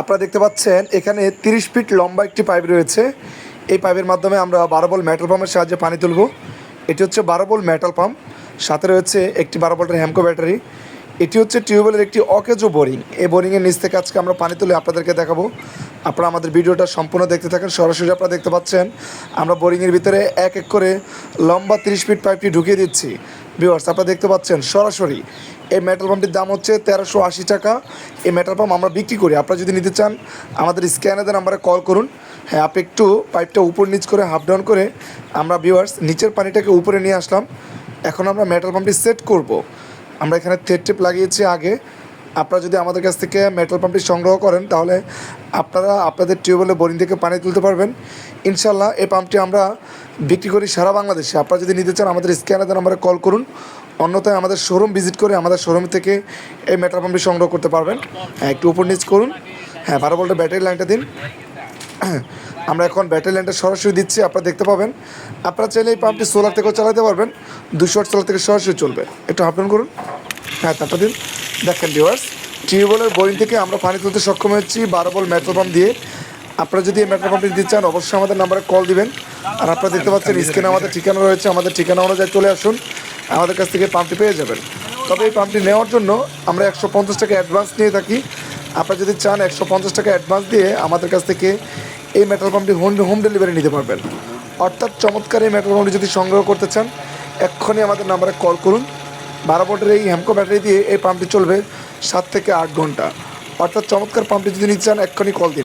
আপনারা দেখতে পাচ্ছেন, এখানে তিরিশ ফিট লম্বা একটি পাইপ রয়েছে। এই পাইপের মাধ্যমে আমরা বারো বল মেটাল পাম্পের সাহায্যে পানি তুলব। এটি হচ্ছে বারো বল মেটাল পাম্প সাথে রয়েছে একটি বারো ভোল্টের হ্যামকো ব্যাটারি এটি হচ্ছে টিউবওয়েলের একটি অকেজো বোরিং। এই বোরিংয়ের নিচ থেকে আজকে আমরা পানি তুলে আপনাদেরকে দেখাবো। আপনারা আমাদের ভিডিওটা সম্পূর্ণ দেখতে থাকেন। সরাসরি আপনারা দেখতে পাচ্ছেন, আমরা বোরিংয়ের ভিতরে এক এক করে লম্বা তিরিশ ফিট পাইপটি ঢুকিয়ে দিচ্ছি। ভিউয়ার্স আপনারা দেখতে পাচ্ছেন, সরাসরি এই মেটাল পাম্পটির দাম হচ্ছে তেরোশো আশি টাকা। এই মেটাল পাম্প আমরা বিক্রি করি। আপনারা যদি নিতে চান, আমাদের স্ক্যানারদের নাম্বারে কল করুন। হ্যাঁ আপনি একটু পাইপটা উপর নিচ করে হাফ ডাউন করে, আমরা ভিউয়ার্স নিচের পানিটাকে উপরে নিয়ে আসলাম। এখন আমরা মেটাল পাম্পটি সেট করব। আমরা এখানে থেট টেপ লাগিয়েছি আগে। আপনারা যদি আমাদের কাছ থেকে মেটাল পাম্পটি সংগ্রহ করেন, তাহলে আপনারা আপনাদের টিউবওয়েলে বোরিং থেকে পানি তুলতে পারবেন। ইনশাল্লাহ এই পাম্পটি আমরা বিক্রি করি সারা বাংলাদেশে। আপনারা যদি নিতে চান, আমাদের স্ক্যানার নাম্বারে কল করুন। অন্যথায় আমাদের শোরুম ভিজিট করে আমাদের শোরুম থেকে এই মেটাল পাম্পটি সংগ্রহ করতে পারবেন। হ্যাঁ একটু উপর নিচ করুন। হ্যাঁ বারো ভোল্টের ব্যাটারি লাইনটা দিন। আমরা এখন ব্যাটারি লাইনটা সরাসরি দিচ্ছি, আপনারা দেখতে পাবেন। আপনারা চাইলে এই পাম্পটি সোলার থেকেও চালাতে পারবেন। দুশো ওয়াট সোলার থেকে সরাসরি চলবে। একটু হাফ করুন। হ্যাঁ তারটা দিন। দেখেন ভিওয়ার্স টিউবওয়েলের বোরিং থেকে আমরা পানি তুলতে সক্ষম হচ্ছি বারো বল মেট্রো পাম্প দিয়ে। আপনারা যদি এই মেট্রো পাম্পটি দিতে চান, অবশ্যই আমাদের নাম্বারে কল দিবেন। আর আপনারা দেখতে পাচ্ছেন স্ক্রিনে আমাদের ঠিকানা রয়েছে, আমাদের ঠিকানা অনুযায়ী চলে আসুন। আমাদের কাছ থেকে পাম্পটি পেয়ে যাবেন। তবে এই পাম্পটি নেওয়ার জন্য আমরা একশো পঞ্চাশ টাকা অ্যাডভান্স নিয়ে থাকি। আপনারা যদি চান একশো পঞ্চাশ টাকা অ্যাডভান্স দিয়ে আমাদের কাছ থেকে এই মেটাল পাম্পটি হোম হোম ডেলিভারি নিতে পারবেন। অর্থাৎ চমৎকার এই মেটাল পাম্পটি যদি সংগ্রহ করতে চান, এক্ষুনি আমাদের নাম্বারে কল করুন। বারো এই হ্যামকো ব্যাটারি দিয়ে এই পাম্পটি চলবে সাত থেকে আট ঘণ্টা। অর্থাৎ চমৎকার পাম্পটি যদি নিতে চান, এক্ষুনি কল দিন।